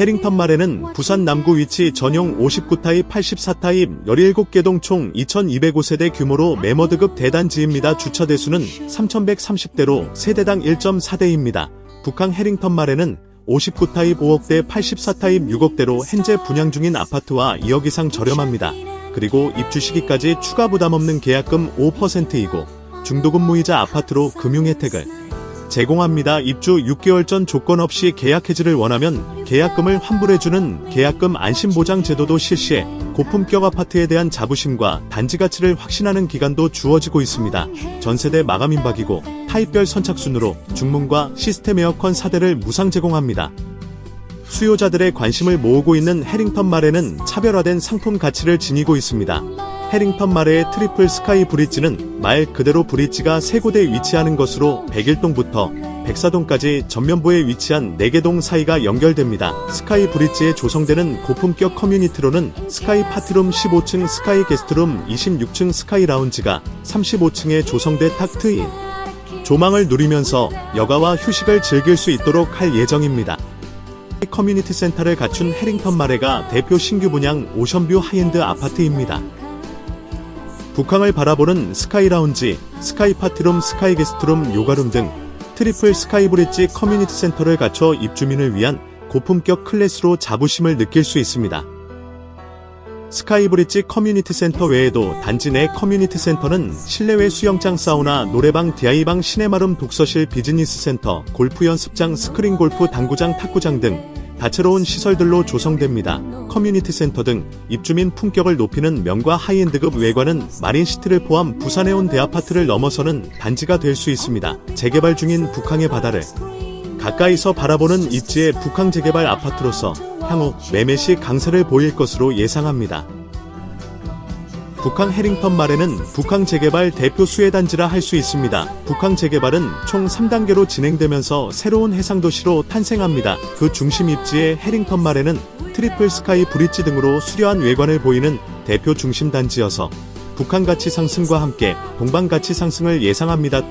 해링턴 말에는 부산 남구 위치 전용 59타입 84타입 17개동 총 2205세대 규모로 메머드급 대단지입니다. 주차 대수는 3130대로 세대당 1.4대입니다. 북한 해링턴 말에는 59타입 5억대 84타입 6억대로 현재 분양 중인 아파트와 2억 이상 저렴합니다. 그리고 입주 시기까지 추가 부담 없는 계약금 5%이고 중도금 무이자 아파트로 금융 혜택을 제공합니다. 입주 6개월 전 조건 없이 계약 해지를 원하면 계약금을 환불해주는 계약금 안심보장 제도도 실시해 고품격 아파트에 대한 자부심과 단지 가치를 확신하는 기간도 주어지고 있습니다. 전세대 마감 임박이고 타입별 선착순으로 중문과 시스템 에어컨 4대를 무상 제공합니다. 수요자들의 관심을 모으고 있는 해링턴 말에는 차별화된 상품 가치를 지니고 있습니다. 해링턴 말의 트리플 스카이 브릿지는 말 그대로 브릿지가 세 곳에 위치하는 것으로 101동부터 백사동까지 전면부에 위치한 4개 동 사이가 연결됩니다. 스카이 브릿지에 조성되는 고품격 커뮤니티로는 스카이 파티룸 15층 스카이 게스트룸 26층 스카이 라운지가 35층에 조성돼 탁 트인 조망을 누리면서 여가와 휴식을 즐길 수 있도록 할 예정입니다. 커뮤니티 센터를 갖춘 해링턴 마레가 대표 신규 분양 오션뷰 하이엔드 아파트입니다. 북항을 바라보는 스카이 라운지, 스카이 파티룸, 스카이 게스트룸, 요가룸 등 트리플 스카이 브릿지 커뮤니티 센터를 갖춰 입주민을 위한 고품격 클래스로 자부심을 느낄 수 있습니다. 스카이 브릿지 커뮤니티 센터 외에도 단지 내 커뮤니티 센터는 실내외 수영장 사우나, 노래방, 디아이방, 시네마룸, 독서실, 비즈니스 센터, 골프 연습장, 스크린 골프, 당구장, 탁구장 등 다채로운 시설들로 조성됩니다. 커뮤니티 센터 등 입주민 품격을 높이는 명과 하이엔드급 외관은 마린시티를 포함 부산에 온 대아파트를 넘어서는 단지가 될 수 있습니다. 재개발 중인 북항의 바다를 가까이서 바라보는 입지의 북항 재개발 아파트로서 향후 매매 시 강세를 보일 것으로 예상합니다. 북항 해링턴 말에는 북항 재개발 대표 수혜 단지라 할 수 있습니다. 북항 재개발은 총 3단계로 진행되면서 새로운 해상도시로 탄생합니다. 그 중심 입지의 해링턴 말에는 트리플 스카이 브릿지 등으로 수려한 외관을 보이는 대표 중심 단지여서 북한 가치 상승과 함께 동방 가치 상승을 예상합니다.